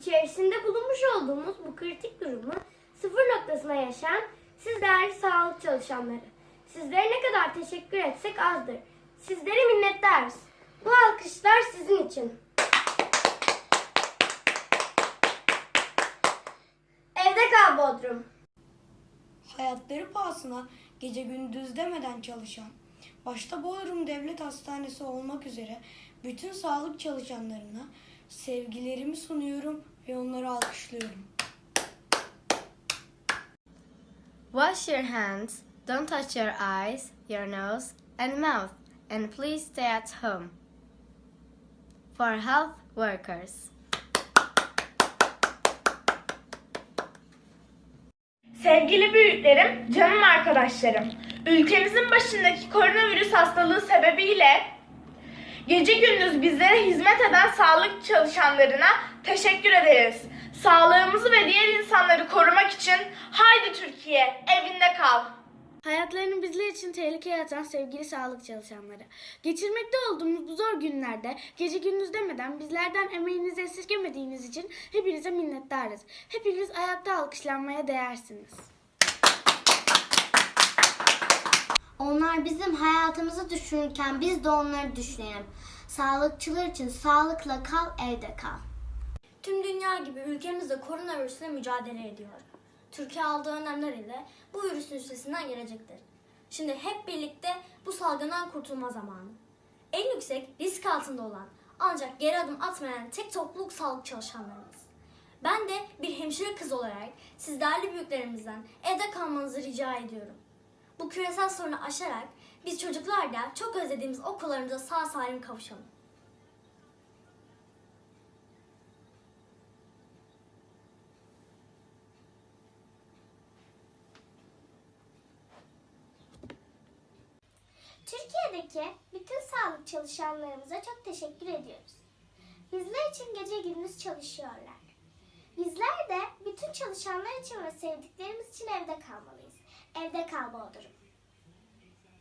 İçerisinde bulunmuş olduğumuz bu kritik durumu sıfır noktasına yaşayan siz değerli sağlık çalışanları. Sizlere ne kadar teşekkür etsek azdır. Sizlere minnettarız. Bu alkışlar sizin için. Evde kal Bodrum. Hayatları pahasına gece gündüz demeden çalışan, başta Bodrum Devlet Hastanesi olmak üzere bütün sağlık çalışanlarına sevgilerimi sunuyorum ve onları alkışlıyorum. Wash your hands, don't touch your eyes, your nose, and mouth, and please stay at home. For health workers. Sevgili büyüklerim, canım arkadaşlarım. Ülkemizin başındaki koronavirüs hastalığı sebebiyle gece gündüz bizlere hizmet eden sağlık çalışanlarına teşekkür ederiz. Sağlığımızı ve diğer insanları korumak için haydi Türkiye evinde kal. Hayatlarını bizler için tehlikeye atan sevgili sağlık çalışanları. Geçirmekte olduğumuz bu zor günlerde gece gündüz demeden bizlerden emeğinizi esirgemediğiniz için hepinize minnettarız. Hepiniz ayakta alkışlanmaya değersiniz. Onlar bizim hayatımızı düşünürken biz de onları düşünelim. Sağlıkçılar için sağlıkla kal, evde kal. Tüm dünya gibi ülkemiz de koronavirüsle mücadele ediyor. Türkiye aldığı önlemler ile bu virüsün üstesinden gelecektir. Şimdi hep birlikte bu salgından kurtulma zamanı. En yüksek risk altında olan ancak geri adım atmayan tek topluluk sağlık çalışanlarımız. Ben de bir hemşire kız olarak siz değerli büyüklerimizden evde kalmanızı rica ediyorum. Bu küresel sorunu aşarak biz çocuklar da çok özlediğimiz okullarımıza sağ salim kavuşalım. Türkiye'deki bütün sağlık çalışanlarımıza çok teşekkür ediyoruz. Bizler için gece gündüz çalışıyorlar. Bizler de bütün çalışanlar için ve sevdiklerimiz için evde kalmalıyız. Evde kal Bodrum.